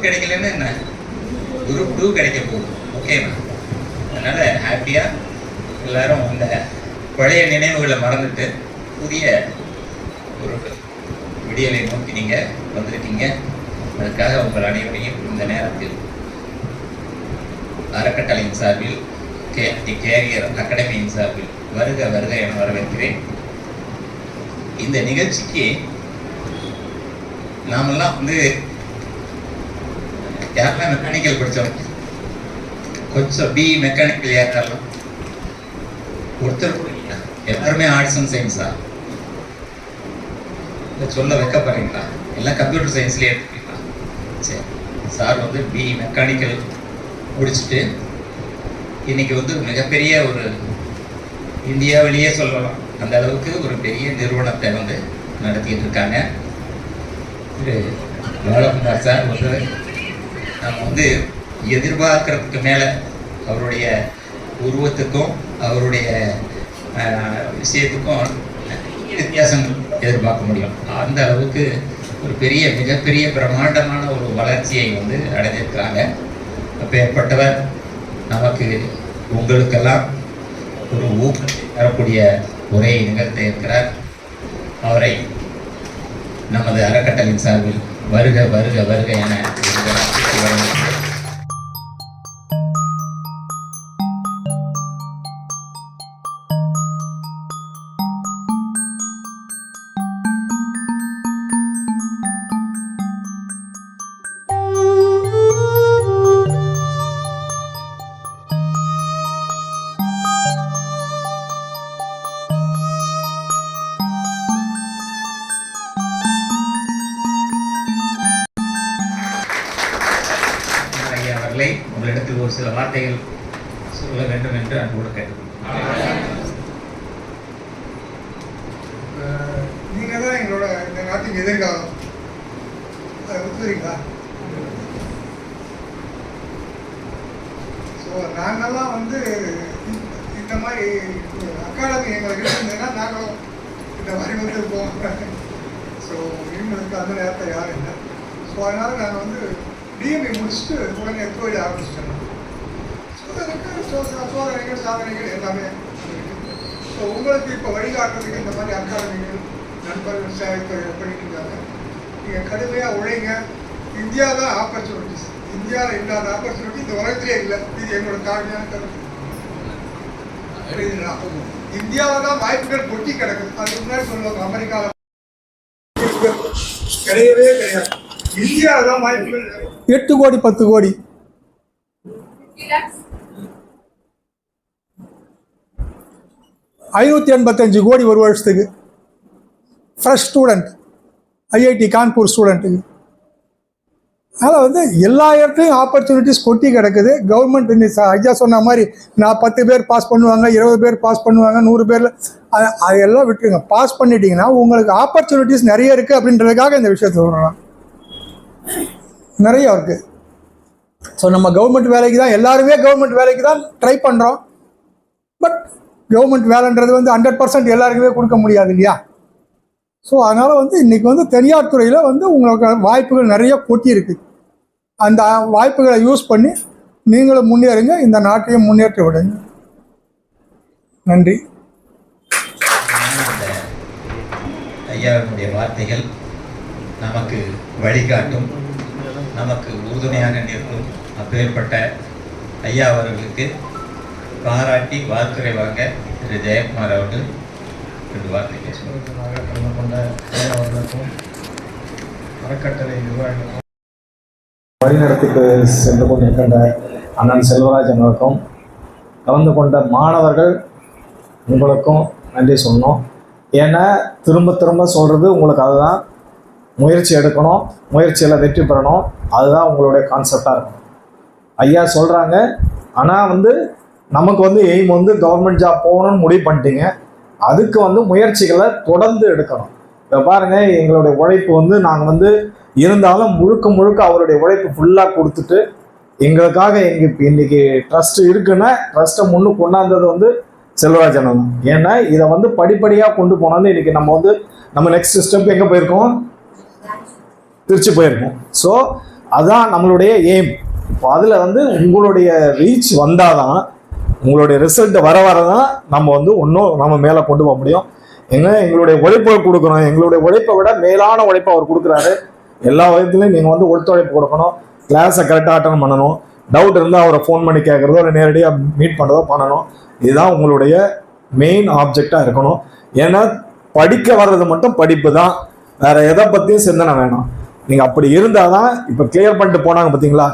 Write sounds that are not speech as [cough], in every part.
Four கிடைக்கலன்னு என்ன? Group two கிடைக்க போகுது. ஓகேவா அதனால ஹாப்பியாக எல்லாரும் அந்த பழைய நினைவுகளை மறந்துட்டு புதிய ஒரு விடியலை நோக்கி நீங்கள் வந்திருக்கீங்க அதுக்காக உங்கள் அனைவரையும் இந்த நேரத்தில் அறக்கட்டளையின் சார்பில் கே தி கேரியர் அகாடமியின் சார்பில் வருக வருக என வரவேற்கிறேன். இந்த நிகழ்ச்சிக்கு நாமெல்லாம் வந்து யாரெல்லாம் மெக்கானிக்கல் படித்தவங்க கொஞ்சம் பி மெக்கானிக்கல் யாரெல்லாம் ஒருத்தர் எல்லாருமே ஆர்ட்ஸ் அண்ட் சயின்ஸா இல்லை சொல்ல வைக்கப்படுறீங்களா? எல்லாம் கம்ப்யூட்டர் சயின்ஸ்லேயே எடுத்துக்கலாம் சரி சார் வந்து பி மெக்கானிக்கல் முடிச்சுட்டு இன்னைக்கு வந்து மிகப்பெரிய ஒரு இந்தியாவிலேயே சொல்லலாம். அந்த அளவுக்கு ஒரு பெரிய நிறுவனத்தை வந்து நடத்திட்டு இருக்காங்க. திரு பாலகுமார் சார் வந்து நம்ம வந்து எதிர்பார்க்கறதுக்கு மேலே அவருடைய உருவத்துக்கும் அவருடைய விஷயத்துக்கும் வித்தியாசம் வித்தியாசங்கள் எதிர்பார்க்க முடியும். அந்த அளவுக்கு ஒரு பெரிய மிகப்பெரிய பிரம்மாண்டமான ஒரு வளர்ச்சியை வந்து அடைஞ்சிருக்கிறாங்க அப்பேற்பட்டவர் நமக்கு உங்களுக்கெல்லாம் ஒரு ஊக்கத்தை தரக்கூடிய உரையை நிகழ்த்த இருக்கிறார். அவரை நமது அறக்கட்டளை சார்பில் வருக வருக வருக என சில வார்த்தைகள் சொல்ல வேண்டும் என்று அன்போடு கேட்டுக்கொள்கிறேன். நீங்க தான் எங்களோட இந்த நாட்டின் எதிர்காலம். அதை ஒத்துக்கிறீங்களா? ஸோ நாங்கள்லாம் வந்து இந்த- மாதிரி அகாடமி எங்களுக்கு இருந்ததுன்னா நாங்களும் இந்த மாதிரி வந்திருப்போம் ஸோ எங்களுக்கு அந்த நேரத்தில் யாரும் இல்லை. ஸோ அதனால் நாங்கள் வந்து டிஎம்ஏ முடிச்சுட்டு உடனே தொழில் ஆரம்பிச்சிட்டோம். சோதனைகள் சாதனைகள் எல்லாமே ஸோ உங்களுக்கு இப்போ வழிகாட்டுறதுக்கு இந்த மாதிரி அகாடமிகள் நண்பர்கள் சேவைத்துறை பண்ணிட்டு இருக்காங்க நீங்கள் கடுமையாக உழைங்க. இந்தியா தான் ஆப்பர்ச்சுனிட்டிஸ் இந்தியாவில் இல்லாத ஆப்பர்ச்சுனிட்டி இந்த உலகத்திலே இல்லை. இது எங்களோட தாழ்மையான கருத்து. புரியுதுங்களா இந்தியாவில் தான் வாய்ப்புகள் கொட்டி கிடக்குது. அதுக்கு முன்னாடி சொல்லுவாங்க அமெரிக்காவில் கிடையவே கிடையாது. இந்தியாவில் தான் வாய்ப்புகள் எட்டு கோடி பத்து கோடி. ஐநூற்றி எண்பத்தஞ்சு கோடி ஒரு வருஷத்துக்கு. ஃப்ரெஷ் ஸ்டூடெண்ட் ஐஐடி கான்பூர் ஸ்டூடெண்ட்டுக்கு அதனால் வந்து எல்லா இடத்துலையும் ஆப்பர்ச்சுனிட்டிஸ் கொட்டி கிடக்குது. கவர்மெண்ட் இன்னைக்கு ஐயா சொன்ன மாதிரி நான் பத்து பேர் பாஸ் பண்ணுவாங்க இருபது பேர் பாஸ் பண்ணுவாங்க நூறு பேரில் அதையெல்லாம் விட்டுருங்க. பாஸ் பண்ணிட்டீங்கன்னா உங்களுக்கு ஆப்பர்ச்சுனிட்டிஸ் நிறைய இருக்குது அப்படின்றதுக்காக இந்த விஷயத்தை சொல்கிறேன் நிறைய இருக்குது ஸோ நம்ம கவர்மெண்ட் வேலைக்கு தான் எல்லாருமே கவர்மெண்ட் வேலைக்கு தான் ட்ரை பண்ணுறோம் பட் கவர்மெண்ட் வேலைன்றது வந்து ஹண்ட்ரட் பர்சன்ட் எல்லாருக்குமே கொடுக்க முடியாது இல்லையா? ஸோ அதனால் வந்து இன்றைக்கி வந்து தனியார் துறையில் வந்து உங்களுக்கு வாய்ப்புகள் நிறைய கொட்டியிருக்கு. அந்த வாய்ப்புகளை யூஸ் பண்ணி நீங்களும் முன்னேறுங்க. இந்த நாட்டையும் முன்னேற்றி விடுங்க. நன்றி. ஐயாவினுடைய வார்த்தைகள் நமக்கு வழிகாட்டும் நமக்கு உறுதுணையாக நிற்கும். அப்பேற்பட்ட ஐயா அவர்களுக்கு பாராட்டி வார்த்தை வாங்க திரு ஜெயக்குமார் அவர்கள் ரெண்டு வார்த்தை கலந்து கொண்ட அவர்களுக்கும் அறக்கட்டளை நிர்வாகிகளுக்கும் வழிநடத்திக்கு சென்று கொண்டிருக்கின்ற அண்ணன் செல்வராஜ் அவர்களுக்கும் கலந்து கொண்ட மாணவர்கள் உங்களுக்கும் நன்றி சொல்லணும். ஏன்னா திரும்ப திரும்ப சொல்கிறது உங்களுக்கு அதுதான். முயற்சி எடுக்கணும் முயற்சியில் வெற்றி பெறணும். அதுதான் உங்களுடைய கான்செப்டாக இருக்கும் ஐயா சொல்கிறாங்க ஆனால் வந்து நமக்கு வந்து எய்ம் வந்து கவர்மெண்ட் ஜாப் போகணும்னு முடிவு பண்ணிட்டீங்க. அதுக்கு வந்து முயற்சிகளை தொடர்ந்து எடுக்கணும். இப்போ பாருங்க எங்களுடைய உழைப்பு வந்து நாங்கள் வந்து இருந்தாலும் முழுக்க முழுக்க அவருடைய உழைப்பு ஃபுல்லாக கொடுத்துட்டு எங்களுக்காக எங்க இப்போ இன்னைக்கு ட்ரஸ்ட் இருக்குன்னா ட்ரஸ்ட்டை முன்னு கொண்டாந்தது வந்து செல்வராஜன் தான் ஏன்னா இதை வந்து படிப்படியாக கொண்டு போனாலும் இன்னைக்கு நம்ம வந்து நம்ம நெக்ஸ்ட் ஸ்டெப் எங்கே போயிருக்கோம்? திருச்சி போயிருக்கோம். ஸோ அதுதான் நம்மளுடைய எய்ம் இப்போ அதில் வந்து உங்களுடைய ரீச் வந்தால் தான் உங்களுடைய ரிசல்ட் வர வர தான் நம்ம வந்து இன்னும் நம்ம மேலே கொண்டு போக முடியும். ஏன்னா எங்களுடைய உழைப்பை கொடுக்கணும். எங்களுடைய உழைப்பை விட மேலான உழைப்பை அவர் கொடுக்குறாரு. எல்லா விதத்துலையும் நீங்கள் வந்து ஒத்துழைப்பு கொடுக்கணும். கிளாஸை கரெக்டாக அட்டன் பண்ணணும். டவுட் இருந்தால் அவரை ஃபோன் பண்ணி கேட்குறதோ இல்லை நேரடியாக மீட் பண்ணுறதோ பண்ணணும். இதுதான் உங்களுடைய மெயின் ஆப்ஜெக்டாக இருக்கணும். ஏன்னா படிக்க வர்றது மட்டும் படிப்பு தான். வேறு எதை பற்றியும் சிந்தனை வேணும். நீங்கள் அப்படி இருந்தால் தான் இப்போ கிளியர் பண்ணிட்டு போனாங்க பார்த்தீங்களா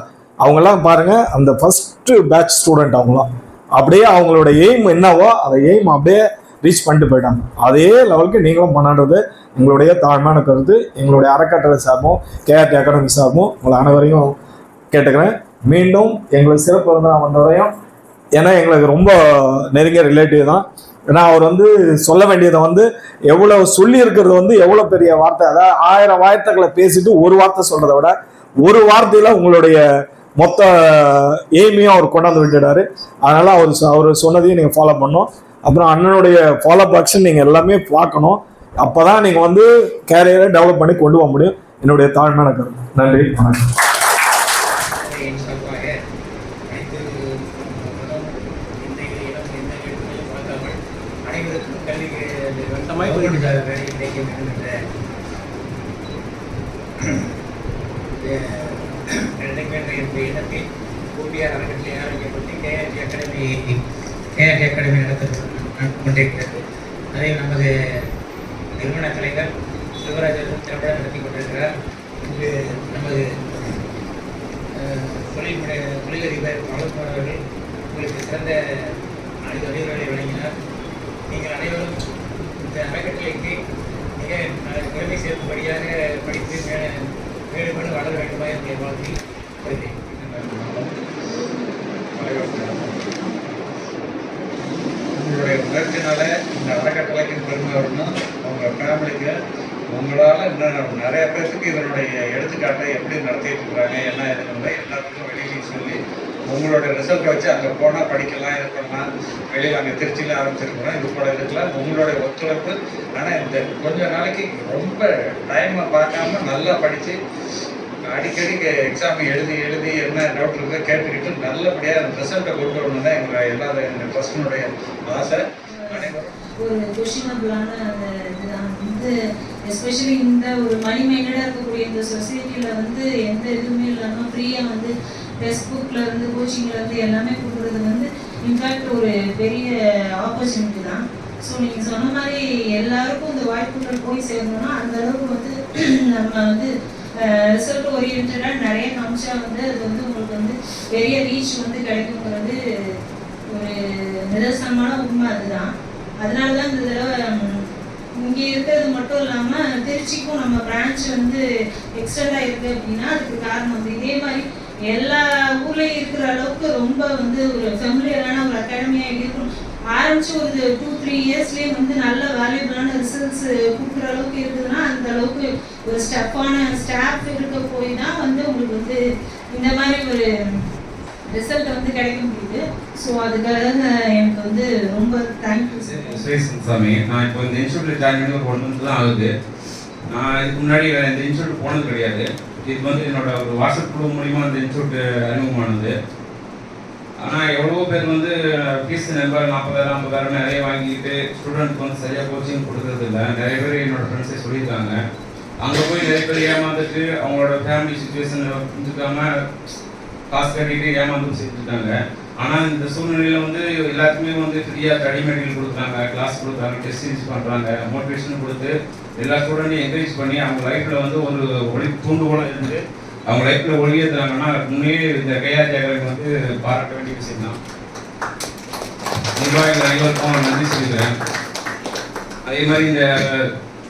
அவங்கெல்லாம் பாருங்கள் அந்த ஃபஸ்ட்டு பேட்ச் ஸ்டூடெண்ட் அவங்களாம். அப்படியே அவங்களோட எய்ம் என்னவோ அந்த எய்ம் அப்படியே ரீச் பண்ணிட்டு போயிட்டாங்க. அதே லெவலுக்கு நீங்களும் பண்ணான்றது எங்களுடைய தாழ்மையான கருத்து எங்களுடைய அறக்கட்டளை சார்பும் கேஆர்டி அகாடமி சார்பும் உங்களை அனைவரையும் கேட்டுக்கிறேன். மீண்டும் எங்களுக்கு சிறப்பு இருந்தால் வந்தவரையும் ஏன்னா எங்களுக்கு ரொம்ப நெருங்கிய ரிலேட்டிவ் தான். ஏன்னா அவர் வந்து சொல்ல வேண்டியதை வந்து எவ்வளோ சொல்லி இருக்கிறது வந்து எவ்வளோ பெரிய வார்த்தை. அதாவது ஆயிரம் வார்த்தைகளை பேசிட்டு ஒரு வார்த்தை சொல்றதை விட ஒரு வார்த்தையில உங்களுடைய மொத்த uh, எய்மையும் அவர் கொண்டாந்து விட்டுட்டாரு. அதனால அவர் அவர் சொன்னதையும் நீங்கள் ஃபாலோ பண்ணணும். அப்புறம் அண்ணனுடைய ஃபாலோ ஆக்ஷன் நீங்கள் எல்லாமே பார்க்கணும். அப்போ தான் நீங்கள் வந்து கேரியரை டெவலப் பண்ணி கொண்டு போக முடியும். என்னுடைய தாழ்மையான கருத்து. நன்றி. வணக்கம். Yeah. சார்பாக என்ற கிடைக்கின்ற இந்த எண்ணத்தை கூட்டியார் அறக்கட்டளை ஆரம்பிக்கப்பட்டு கேஆர்டி அகாடமி கேஆர்டி அகாடமி நடத்த கொண்டிருக்கிறது. அதை நமது நிறுவன தலைவர் சிவராஜன் திறம்பட நடத்தி கொண்டிருக்கிறார். இங்கு நமது அஹ், தொழில் முனை- தொழிலதிபர் வளர்ப்பவர் அவர்கள் உங்களுக்கு சிறந்த அனைத்து அறிவுரைகளை வழங்கினார். நீங்கள் அனைவரும் இந்த அறக்கட்டளைக்கு மிக ந- பெருமை சேர்க்கும்படியாக படித்து வேறுபாடு வளர வேண்டுமா என்கிற மாதிரி உங்களுடைய முயற்சினால இந்த அறக்கட்டளைக்கு பெருமை வரணும் உங்க ஃபேமிலிக்கு உங்களால இன்னும் நிறைய பேருக்கு இதனுடைய எடுத்துக்காட்டை எப்படி நடத்திட்டு இருக்கிறாங்க என்ன இதுன்னு எல்லாத்துக்கும் வெளியே சொல்லி உங்களோட ரிசல்ட் வச்சு அங்கே போனால் படிக்கலாம் இது பண்ணலாம் வெளியில் அங்கே திருச்சியில் ஆரம்பிச்சிருக்கிறோம் இது போல இருக்கலாம். உங்களுடைய ஒத்துழைப்பு ஆனால் இந்த கொஞ்ச நாளைக்கு ரொம்ப டைமை பார்க்காம நல்லா படித்து அடிக்கடி எக்ஸாம் எழுதி எழுதி என்ன டவுட் இருக்கோ கேட்டுக்கிட்டு நல்லபடியாக அந்த ரிசல்ட்டை கொண்டு வரணும் தான் எங்கள் எல்லா எங்கள் பர்சனுடைய ஆசை. ஒரு கொஷினபிளான அந்த இதுதான். வந்து எஸ்பெஷலி இந்த ஒரு மணி மைண்டடாக இருக்கக்கூடிய இந்த சொசைட்டியில் வந்து எந்த இதுவுமே இல்லாமல் ஃப்ரீயாக வந்து டெக்ஸ்ட் புக்கில் இருந்து கோச்சிங்கில் இருந்து எல்லாமே கொடுக்குறது வந்து இன்ஃபேக்ட் ஒரு பெரிய ஆப்பர்ச்சுனிட்டி தான். ஸோ நீங்கள் சொன்ன மாதிரி எல்லாருக்கும் இந்த வாய்ப்புகள் போய் சேரணும்னா அந்த அளவுக்கு வந்து [clears throat] நம்ம வந்து ரிசல்ட் ஓரியன்டாக நிறைய காமிச்சா வந்து அது வந்து உங்களுக்கு வந்து பெரிய ரீச் வந்து கிடைக்குங்கிறது ஒரு நிதர்சனமான உண்மை அதுதான். அதனால தான் இந்த தடவை இங்கே இருக்கிறது மட்டும் இல்லாமல் திருச்சிக்கும் நம்ம பிரான்ச் வந்து எக்ஸ்டெண்ட் ஆகிருக்கு அப்படின்னா அதுக்கு காரணம் வந்து இதே மாதிரி எல்லா ஊர்லேயும் இருக்கிற அளவுக்கு ரொம்ப வந்து ஒரு ஃபெமிலியரான ஒரு அகாடமியாக இருக்கணும் ஆரம்பிச்சு ஒரு டூ த்ரீ இயர்ஸ்லேயே வந்து நல்ல வேல்யூபிளான ரிசல்ட்ஸ் கொடுக்குற அளவுக்கு இருக்குதுன்னா அந்த அளவுக்கு ஒரு ஸ்டெப்பான ஸ்டாஃப் இருக்க போய் தான் வந்து உங்களுக்கு வந்து இந்த மாதிரி ஒரு ரிசல்ட் வந்து கிடைக்க முடியுது. ஸோ அதுக்காக எனக்கு வந்து ரொம்ப தேங்க்யூ சாமி. சுரேஷ் நான் இப்போ இந்த இன்ஸ்டியூட்டில் ஜாயின் பண்ணி ஒரு ஒன் மந்த் தான் ஆகுது. நான் இதுக்கு முன்னாடி வேறு இந்த இன்ஸ்டியூட் போனது கிடையாது. இது வந்து என்னோட ஒரு வாட்ஸ்அப் குழு மூலிமா இந்த இன்ஸ்டியூட் அறிமுகமானது. ஆனால் எவ்வளோ பேர் வந்து ஃபீஸ் நம்பர் நாற்பதாயிரம் ஐம்பதாயிரம் நிறைய வாங்கிட்டு ஸ்டூடெண்ட்க்கு வந்து சரியாக கோச்சிங் கொடுக்கறது இல்லை நிறைய பேர் என்னோட ஃப்ரெண்ட்ஸே சொல்லியிருக்காங்க. அங்கே போய் நிறைய பேர் ஏமாந்துட்டு அவங்களோட ஃபேமிலி சுச்சுவேஷனில் புரிஞ்சுக்காம காசு கட்டிட்டு ஏமாந்து செஞ்சுட்டாங்க ஆனால் இந்த சூழ்நிலையில் வந்து எல்லாத்துக்குமே வந்து ஃப்ரீயாக ஸ்டடி மெட்டீரியல் கொடுக்குறாங்க கிளாஸ் கொடுக்குறாங்க டெஸ்ட் சீரிஸ் பண்ணுறாங்க மோட்டிவேஷன் கொடுத்து எல்லா ஸ்டூடெண்ட்டையும் என்கரேஜ் பண்ணி அவங்க லைஃப்பில் வந்து ஒரு ஒளி தூண்டுகோலாக இருந்து அவங்க லைஃப்பில் ஒளியேற்றுறாங்கன்னா முன்னே இந்த கையா ஜாகரன் வந்து பாராட்ட வேண்டிய விஷயம் தான். நிர்வாகிகள் அனைவருக்கும் நன்றி சொல்லிக்கிறேன். அதே மாதிரி இந்த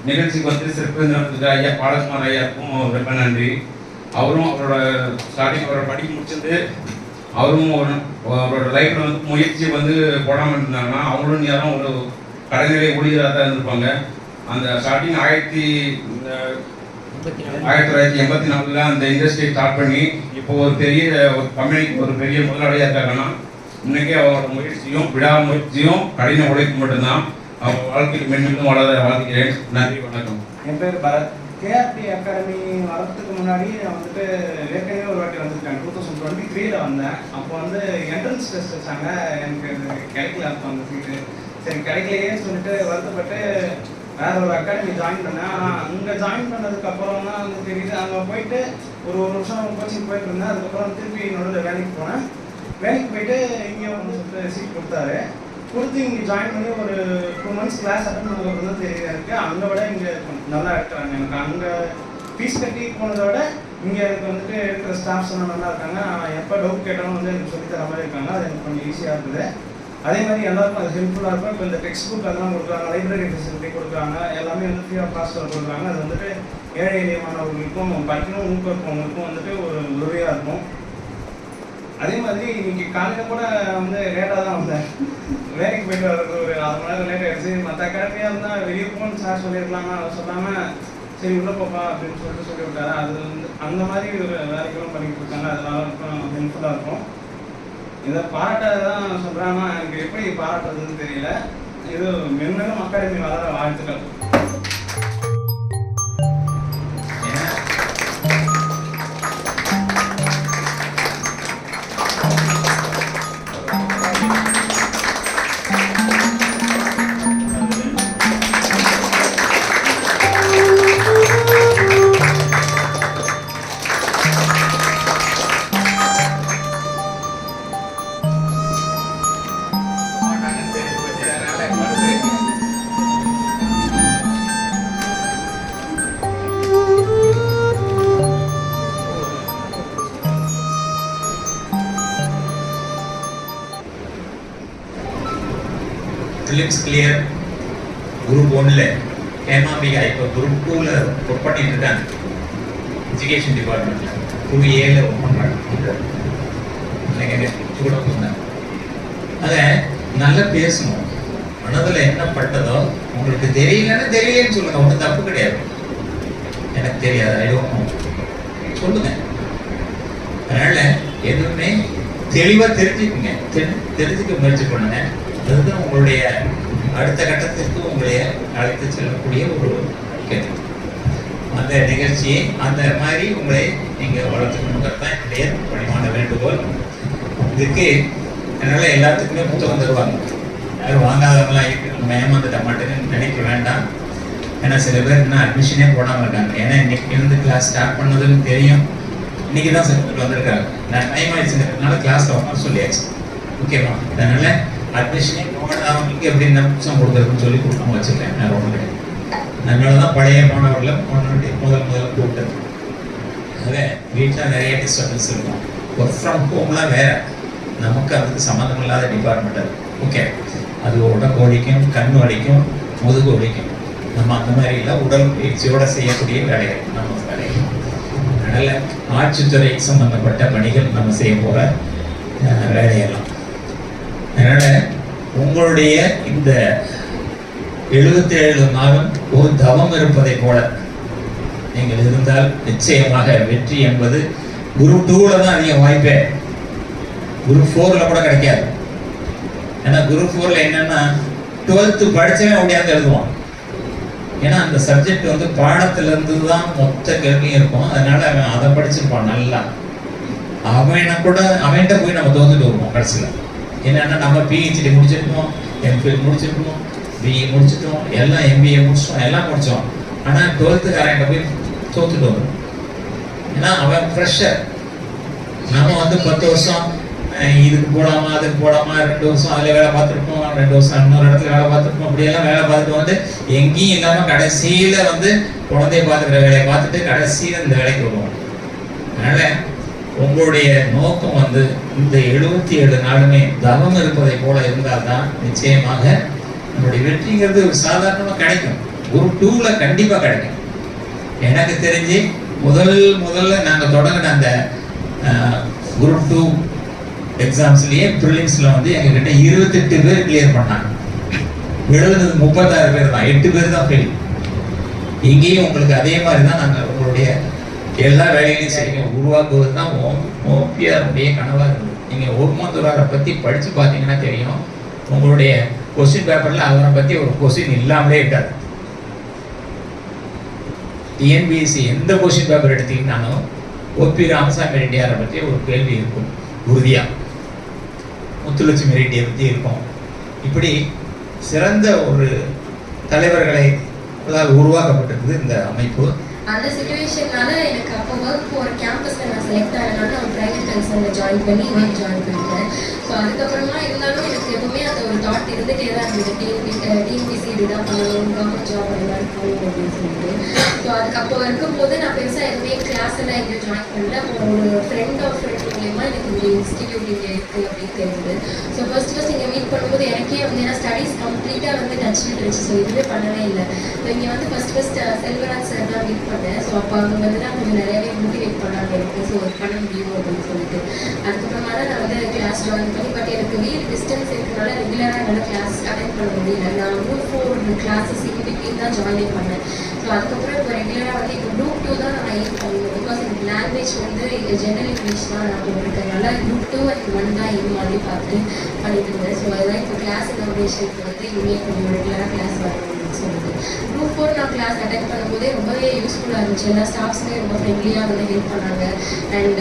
நிகழ்ச்சிக்கு வந்து சிறப்பு ஐயா பாலகுமார் ஐயாவுக்கும் ரொம்ப நன்றி. அவரும் அவரோட ஸ்டார்டிங் அவரோட படிக்க முடிச்சிருந்து அவரும் ஒரு அவரோட லைஃப்ல வந்து முயற்சி வந்து போடாமல் இருந்தாங்கன்னா அவங்களும் யாரும் ஒரு கடைநிலை ஊழியராக தான் இருந்திருப்பாங்க. அந்த ஸ்டார்டிங் ஆயிரத்தி ஆயிரத்தி தொள்ளாயிரத்தி எண்பத்தி நாலுல அந்த இண்டஸ்ட்ரியை ஸ்டார்ட் பண்ணி இப்போ ஒரு பெரிய ஒரு கம்பெனிக்கு ஒரு பெரிய முதலாளியாக இருக்காங்கன்னா இன்னைக்கு அவரோட முயற்சியும் விடாமுயற்சியும் கடின உழைப்பு மட்டும்தான். அவங்க வாழ்க்கையில் மென்மேலும் வளர வாழ்க்கிறேன் நன்றி வணக்கம். என் பேர் பரத். கேஆர்டி அகாடமி வரதுக்கு முன்னாடி நான் வந்துட்டு ஏற்கனவே ஒரு வாட்டி வந்திருக்கேன். டூ தௌசண்ட் டுவெண்ட்டி த்ரீல வந்தேன். அப்போ வந்து என்ட்ரன்ஸ் டெஸ்ட் வச்சாங்க. எனக்கு கிடைக்கல அப்போ அந்த சீட்டு சரி கிடைக்கலையேன்னு சொல்லிட்டு வருத்தப்பட்டு வேற ஒரு அகாடமி ஜாயின் பண்ணேன். ஆனால் அங்கே ஜாயின் பண்ணதுக்கு அப்புறம் தான் வந்து தெரியுது அங்கே போயிட்டு ஒரு ஒரு வருஷம் கோச்சிங் போயிட்டு இருந்தேன். அதுக்கப்புறம் திருப்பி என்னோட வேலைக்கு போனேன். வேலைக்கு போயிட்டு இங்கே வந்து சொல்லிட்டு சீட் கொடுத்தாரு. கொடுத்து இங்கே ஜாயின் பண்ணி ஒரு டூ மந்த்ஸ் கிளாஸ் அட்டன் பண்ணதுக்கு தான் தெரிய இருக்கு அங்கே விட இங்கே நல்லா இருக்கிறாங்க எனக்கு அங்கே ஃபீஸ் கட்டி போனதை விட இங்கே எனக்கு வந்துட்டு இருக்கிற ஸ்டாஃப்ஸ் எல்லாம் நல்லா இருக்காங்க. நான் எப்போ டவுட் கேட்டாலும் வந்து எனக்கு சொல்லித் தர மாதிரி இருக்காங்க. அது எனக்கு கொஞ்சம் ஈஸியாக இருக்குது. அதே மாதிரி எல்லாருக்கும் அது ஹெல்ப்ஃபுல்லாக இருக்கும். இப்போ இந்த டெக்ஸ்ட் புக் அதெல்லாம் கொடுக்குறாங்க லைப்ரரி ஃபெசிலிட்டி கொடுக்குறாங்க எல்லாமே வந்து ஃப்ரீ ஆஃப் காஸ்ட்டில் கொடுக்குறாங்க. அது வந்துட்டு ஏழை எளிய மாணவர்களுக்கும் படிக்கணும் ஊக்குவிப்பவங்களுக்கும் வந்துட்டு ஒரு உதவியாக இருக்கும். அதே மாதிரி இன்னைக்கு காலையில் கூட வந்து லேட்டாக தான் வந்தேன். வேலைக்கு போயிட்டு வர்றது ஒரு அரை மணி நேரம் லேட் ஆகிடுச்சு மற்ற அகாடமியாக இருந்தால் வெளியே போகணும்னு சார் சொல்லியிருக்கலாங்க அவர் சொல்லாமல் சரி உள்ள போப்பா அப்படின்னு சொல்லிட்டு சொல்லி விட்டாரு அது வந்து அந்த மாதிரி ஒரு வேலைக்கெல்லாம் பண்ணிக்கிட்டு இருக்காங்க. அதனால ஹெல்ப்ஃபுல்லாக இருக்கும். இதை பாராட்டதான் சொல்கிறானா எனக்கு எப்படி பாராட்டுறதுன்னு தெரியல. இது மென்மேலும் அகாடமி வளர வாழ்த்துக்கள் ஃபிலிம்ஸ் கிளியர் குரூப் ஒன்னில் ஹேமாம்பிகா இப்போ குரூப் டூவில் ஒர்க் பண்ணிட்டு இருக்காங்க. எஜுகேஷன் டிபார்ட்மெண்ட்டில் குரூப் ஏல ஒர்க் பண்ணுறாங்க கூட சொன்னாங்க அதை நல்லா பேசணும். மனதில் என்ன பட்டதோ உங்களுக்கு தெரியலன்னு தெரியலன்னு சொல்லுங்க. ஒன்றும் தப்பு கிடையாது. எனக்கு தெரியாது. ஐயோம் சொல்லுங்க. அதனால எதுவுமே தெளிவாக தெரிஞ்சுக்குங்க. தெரிஞ்சுக்க முயற்சி பண்ணுங்க. உங்களுடைய அடுத்த கட்டத்திற்கு உங்களை அழைத்து செல்லக்கூடிய ஒரு கேள்வி. அந்த நிகழ்ச்சியை அந்த மாதிரி உங்களை நீங்கள் வளர்த்துக்கணுங்கிறது தான் என்னுடைய பணிமான வேண்டுகோள். இதுக்கு அதனால் எல்லாத்துக்குமே புத்தகம் தருவாங்க. யாரும் வாங்காதவங்களாம் இருக்கு நம்ம ஏமாந்துட்ட மாட்டேன்னு நினைக்க வேண்டாம். ஏன்னா சில பேர் இன்னும் அட்மிஷனே போடாமல் இருக்காங்க. ஏன்னா இன்னைக்கு இருந்து கிளாஸ் ஸ்டார்ட் பண்ணதுன்னு தெரியும். இன்னைக்கு தான் சர்டிஃபிகேட் வந்திருக்காங்க. நான் டைம் ஆயிடுச்சுங்கிறதுனால கிளாஸில் வரணும் சொல்லியாச்சு. ஓகேவா அதனால் அட்மிஷனே இங்கே எப்படி நம்சம் கொடுத்துருக்குன்னு சொல்லி கொடுக்காம வச்சுருக்கேன். நான் ரொம்ப அதனால தான் பழைய மாணவர்களை முன்னாடி முதல் முதல்ல கூப்பிட்டது அதே வீட்டில் நிறைய டிஸ்டர்பன்ஸ் இருக்கும். ஒர்க் ஃப்ரம் ஹோம்லாம் வேற. நமக்கு அதுக்கு சம்மந்தம் இல்லாத டிபார்ட்மெண்ட் அது. ஓகே அது உடம்பு வலிக்கும் கண் வலிக்கும் முதுகு வலிக்கும். நம்ம அந்த மாதிரி இல்லை உடல் பயிற்சியோட செய்யக்கூடிய வேலைகள். நம்ம வேலைகள் அதனால் ஆட்சித்துறை சம்மந்தப்பட்ட பணிகள் நம்ம செய்ய போகிற வேலையெல்லாம். அதனால உங்களுடைய இந்த எழுபத்தி ஏழு நாளும் ஒரு தவம் இருப்பதை போல நீங்கள் இருந்தால் நிச்சயமாக வெற்றி என்பது குரு டூவில் தான் அதிக வாய்ப்பே. குரு ஃபோரில் கூட கிடைக்காது. ஏன்னா குரு ஃபோரில் என்னென்னா டுவெல்த்து படித்தவன் ஓடியாந்து எழுதுவான். ஏன்னா அந்த சப்ஜெக்ட் வந்து பாடத்திலேருந்து தான் மொத்த கேள்வியும் இருக்கும். அதனால அவன் அதை படிச்சிருப்பான் நல்லா. அவனை கூட அவன்கிட்ட போய் நம்ம தோந்துட்டு வருவோம் கடைசியில். என்னன்னா நம்ம பிஹெச்டி முடிச்சிருக்கோம் எம்ஃபில் முடிச்சிருக்கோம் பிஇ முடிச்சிட்டோம் எல்லாம் எம்பிஏ முடிச்சிட்டோம் எல்லாம் முடித்தோம் ஆனால் டுவெல்த்துக்காரன்ட்ட போய் தோத்துட்டு வரும் ஏன்னா அவன் ஃப்ரெஷர் நம்ம வந்து பத்து வருஷம் இதுக்கு போடாமா அதுக்கு போடாமா ரெண்டு வருஷம் அதில் வேலை பார்த்துருப்போம் ரெண்டு வருஷம் இன்னொரு இடத்துல வேலை பார்த்துருப்போம் அப்படியெல்லாம் வேலை பார்த்துட்டு வந்து எங்கேயும் இல்லாமல் கடைசியில் வந்து குழந்தைய பார்த்துக்கிற வேலையை பார்த்துட்டு கடைசியில் இந்த வேலைக்கு வருவோம். அதனால் உங்களுடைய நோக்கம் வந்து இந்த எழுபத்தி ஏழு நாளுமே தவம் இருப்பதை போல இருந்தால்தான் நிச்சயமாக நம்முடைய வெற்றிங்கிறது ஒரு சாதாரணமாக கிடைக்கும். ஒரு டூவில் கண்டிப்பாக கிடைக்கும். எனக்கு தெரிஞ்சு முதல் முதல்ல நாங்கள் தொடங்கின அந்த குரூப் டூ எக்ஸாம்ஸ்லேயே ப்ரிலிம்ஸில் வந்து எங்ககிட்ட இருபத்தெட்டு பேர் கிளியர் பண்ணாங்க. எழுதுனது முப்பத்தாறு பேர் தான். எட்டு பேர் தான் ஃபெயில் இங்கேயும் உங்களுக்கு அதே மாதிரி தான் நாங்கள் உங்களுடைய எல்லா வேலைகளையும் சரிங்க. உருவாக்குவது தான் ஓபிஆருடைய கனவாக இருந்தது. நீங்கள் ஓமந்துராரை பற்றி படித்து பார்த்தீங்கன்னா தெரியும். உங்களுடைய கொஸ்டின் பேப்பரில் அவரை பற்றி ஒரு கொஸ்டின் இல்லாமலே இருக்காது. டிஎன்பிஎஸ்சி எந்த கொஸ்டின் பேப்பர் எடுத்தீங்கன்னாலும் ஓபி ராமசாமி ரெட்டியாரை பற்றி ஒரு கேள்வி இருக்கும். உறுதியாக முத்துலட்சுமி ரெட்டியை பற்றி இருக்கும். இப்படி சிறந்த ஒரு தலைவர்களை உருவாக்கப்பட்டிருக்குது இந்த அமைப்பு. அந்த சுச்சுவேஷனால எனக்கு அப்போ ஒர்க் போகிற கேம்பஸில் நான் செலக்ட் ஆனனால நான் ப்ரைவேட் கன்சர்னில் ஜாயின் பண்ணி ஒர்க் ஜாயின் பண்ணிட்டேன். ஸோ அதுக்கப்புறமா இருந்தாலும் எனக்கு எப்பவுமே அந்த ஒரு தாட் இருந்துகிட்டே தான் இருந்தது டிஎன்பி டிஎன்பிசி இதுதான் பண்ணணும் கவர்மெண்ட் ஜாப் அந்த போகணும் அப்படின்னு சொல்லிட்டு ஸோ அதுக்கு அப்போ இருக்கும் போது நான் பெருசாக எதுவுமே கிளாஸ் எல்லாம் எங்கேயும் ஜாயின் பண்ணல அப்போ ஒரு ஃப்ரெண்ட் ஆஃப் ஃப்ரெண்ட் மூலயமா எனக்கு இந்த இன்ஸ்டிடியூட் இங்கே இருக்குது அப்படின்னு தெரிஞ்சது ஸோ ஃபர்ஸ்ட் ஃபர்ஸ்ட் இங்கே மீட் பண்ணும்போது எனக்கே வந்து ஏன்னா ஸ்டடீஸ் கம்ப்ளீட்டாக வந்து டச்சில் இருந்துச்சு ஸோ இதுவே பண்ணவே இல்லை ஸோ இங்கே வந்து ஃபர்ஸ்ட் ஃபர்ஸ்ட் செல்வராஜ் சார் தான் மீட் பண்ணேன் ஸோ அப்போ அவங்க வந்து தான் கொஞ்சம் நிறையவே மோட்டிவேட் பண்ணாங்க எனக்கு ஸோ ஒர்க் பண்ண முடியும் அப்படின்னு சொல்லிட்டு அதுக்கப்புறமா தான் நான் வந்து கிளாஸ் ஜாயின் பண்ணி பட் எனக்கு வீடு டிஸ்டன்ஸ் இருக்கனால ரெகுலராக என்னால் கிளாஸ் அட்டன் பண்ண முடியல. நான் group four classes in between தான் ஜாயின் பண்ணேன். ஸோ அதுக்கப்புறம் இப்போ ரெகுலராக வந்து இப்போ குரூப் டூ தான் நான் எயிட் பண்ணுவேன் பிகாஸ் எனக்கு லாங்குவேஜ் வந்து ஜென்ரல் இங்கிலீஷ் தான் நான் போட்டிருக்கனால குரூப் டூ அண்ட் ஒன் தான் இது மாதிரி பார்த்து பண்ணிட்டு இருந்தேன். ஸோ அதுதான் இப்போ கிளாஸ் இனாகிரேஷனுக்கு வந்து இனிமேல் கொஞ்சம் ரெகுலராக கிளாஸ் வரணும். அப்படின்னு சொல்லுது குரூப் ஃபோர் நான் கிளாஸ் அட்டென்ட் பண்ணும்போதே ரொம்பவே யூஸ்ஃபுல்லாக இருந்துச்சு. எல்லா ஸ்டாஃப்ஸுமே ரொம்ப ஃப்ரெண்ட்லியாக வந்து ஹெல்ப் பண்ணாங்க. அண்ட்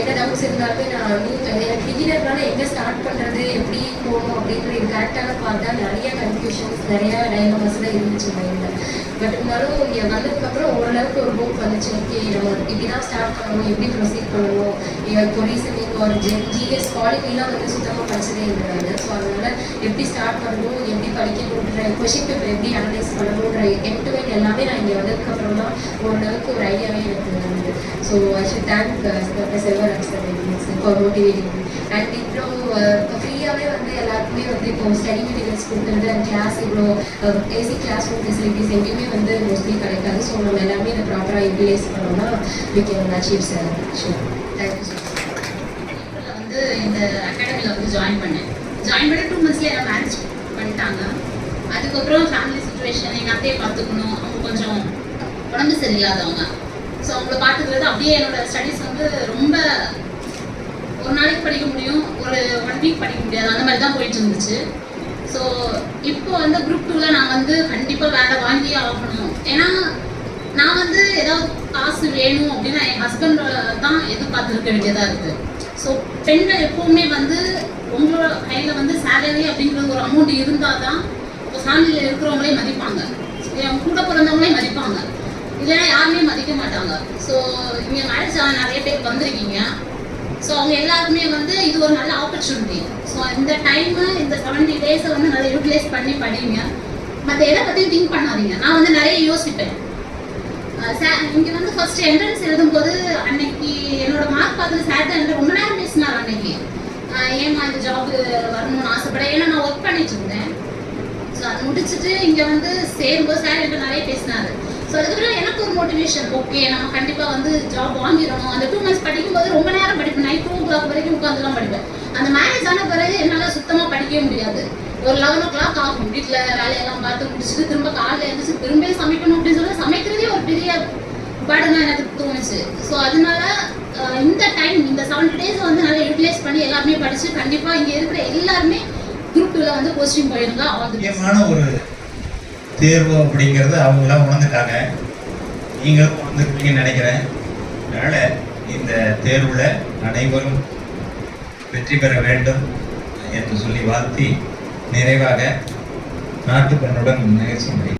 என்ன டவுட்ஸ் இருந்தாலுமே நான் என் எனக்கு பிகினர்னால எங்கே ஸ்டார்ட் பண்ணுறது எப்படி போகணும் அப்படின்றது கரெக்டான பார்த்தா நிறைய கன்ஃபியூஷன்ஸ் நிறைய டைலமாஸ்லாம் இருந்துச்சு மைண்டில் பட் இருந்தாலும் இங்கே வந்ததுக்கப்புறம் ஓரளவுக்கு ஒரு ஹோப் வந்துச்சு. ஓகே நம்ம இப்படி தான் ஸ்டார்ட் பண்ணணும் எப்படி ப்ரொசீட் பண்ணணும்? இப்போ ரீசனிங் ஒரு ஜென் ஜிஎஸ் குவாலிட்டிலாம் வந்து சுத்தமாக படிச்சதே இருந்தாங்க ஸோ அதனால எப்படி ஸ்டார்ட் பண்ணணும் எப்படி படிக்கணுன்ற கொஷின் பேப்பர் எப்படி அனலைஸ் பண்ணணுன்ற என் டு என் எல்லாமே நான் இங்கே வந்ததுக்கப்புறம் தான் ஓரளவுக்கு ஒரு ஐடியாவே எனக்கு வந்தது. So I should thank doctor Selvaraj sir for motivating and இப்போ ஃப்ரீயாகவே வந்து எல்லாருக்குமே வந்து இப்போ ஸ்டடி மெட்டீரியல்ஸ் கொடுக்குறது அண்ட் கிளாஸ் இவ்வளோ ஏசி கிளாஸ் ரூம் ஃபெசிலிட்டிஸ் எங்கேயுமே வந்து மோஸ்ட்லி கிடைக்காது. ஸோ நம்ம எல்லாமே இதை ப்ராப்பராக யூட்டிலைஸ் பண்ணோம்னா we can achieve sir sure thank you sir ஏப்ரல்ல வந்து இந்த அகாடமியில் வந்து ஜாயின் பண்ணேன். ஜாயின் பண்ணி டூ மந்த்ஸ்லேயே நான் மேரேஜ் அதுக்கப்புறம் ஃபேமிலி சுச்சுவேஷன் எங்கள் அத்தையை பார்த்துக்கணும். அவங்க கொஞ்சம் உடம்பு சரியில்லாதவங்க. ஸோ அவங்கள பார்த்துக்கிறது அப்படியே என்னோட ஸ்டடீஸ் வந்து ரொம்ப ஒரு நாளைக்கு படிக்க முடியும் ஒரு ஒன் வீக் படிக்க முடியாது. அந்த மாதிரி தான் போயிட்டு இருந்துச்சு. ஸோ இப்போ வந்து குரூப் டூவில் நான் வந்து கண்டிப்பாக வேலை வாங்கியே ஆகணும். ஏன்னா நான் வந்து ஏதாவது காசு வேணும் அப்படின்னா என் ஹஸ்பண்ட் தான் எதிர்பார்த்துருக்க வேண்டியதாக இருக்குது ஸோ பெண்கள் எப்போவுமே வந்து உங்களோட கையில் வந்து சேலரி அப்படிங்கிற ஒரு அமௌண்ட் இருந்தால் தான் ஃபேமிலியில் இருக்கிறவங்களே மதிப்பாங்க. என் கூட பிறந்தவங்களே மதிப்பாங்க. இல்லைன்னா யாருமே மதிக்க மாட்டாங்க. ஸோ இங்கே மேரேஜ் நிறைய பேர் வந்திருக்கீங்க. ஸோ அவங்க எல்லாருக்குமே வந்து இது ஒரு நல்ல ஆப்பர்ச்சுனிட்டி ஸோ இந்த டைமு இந்த செவன்டி டேஸை வந்து நல்லா யூட்டிலைஸ் பண்ணி படிங்க. மற்ற எதை பற்றியும் திங்க் பண்ணாதீங்க. நான் வந்து நிறைய யோசிப்பேன். இங்கே வந்து ஃபர்ஸ்ட் என்ட்ரன்ஸ் எழுதும்போது அன்னைக்கு என்னோட மார்க் பார்த்து சார் தான் ரொம்ப நேரம் பேசினார் அன்னைக்கு. ஏமா ஏம்மா இந்த ஜாப் வரணும்னு ஆசைப்படேன் ஏன்னா நான் ஒர்க் பண்ணிட்டு இருந்தேன். ஸோ அது முடிச்சுட்டு இங்கே வந்து சேரும்போது சார் என்கிட்ட நிறைய பேசினாரு. ஸோ அதுக்கப்புறம் எனக்கு ஒரு மோட்டிவேஷன் ஓகே நம்ம கண்டிப்பாக வந்து ஜாப் வாங்கிடணும். அந்த டூ மந்த்ஸ் படிக்கும்போது ரொம்ப நேரம் படிப்பேன். நைட் டூ ஓ கிளாக் வரைக்கும் உட்காந்துலாம் படிப்பேன். அந்த மேரேஜ் ஆன பிறகு என்னால் சுத்தமாக படிக்கவே முடியாது. ஒரு லெவன் ஓ கிளாக் ஆகும். வீட்டில் வேலையெல்லாம் பார்த்து முடிச்சுட்டு திரும்ப காலையில் எழுந்துச்சு திரும்ப சமைக்கணும் அப்படின்னு சொல்லி சமைக்கிறதே ஒரு பெரிய பர்டனாக எனக்கு தோணுச்சு. ஸோ அதனால இந்த டைம் இந்த செவன்டி டேஸ் வந்து நல்லா யூட்டிலைஸ் பண்ணி எல்லாருமே படிச்சு கண்டிப்பாக இங்கே இருக்கிற எல்லாருமே குரூப் டூல வந்து போஸ்டிங் போயிருந்தா முக்கியமான ஒரு தேர்வு அப்படிங்கிறது அவங்களாம் உணர்ந்துட்டாங்க. நீங்களும் உணர்ந்துருக்கீங்கன்னு நினைக்கிறேன். அதனால் இந்த தேர்வில் அனைவரும் வெற்றி பெற வேண்டும் என்று சொல்லி வாழ்த்தி நிறைவாக நாட்டுப்பண்ணுடன் நிகழ்ச்சி முடியும்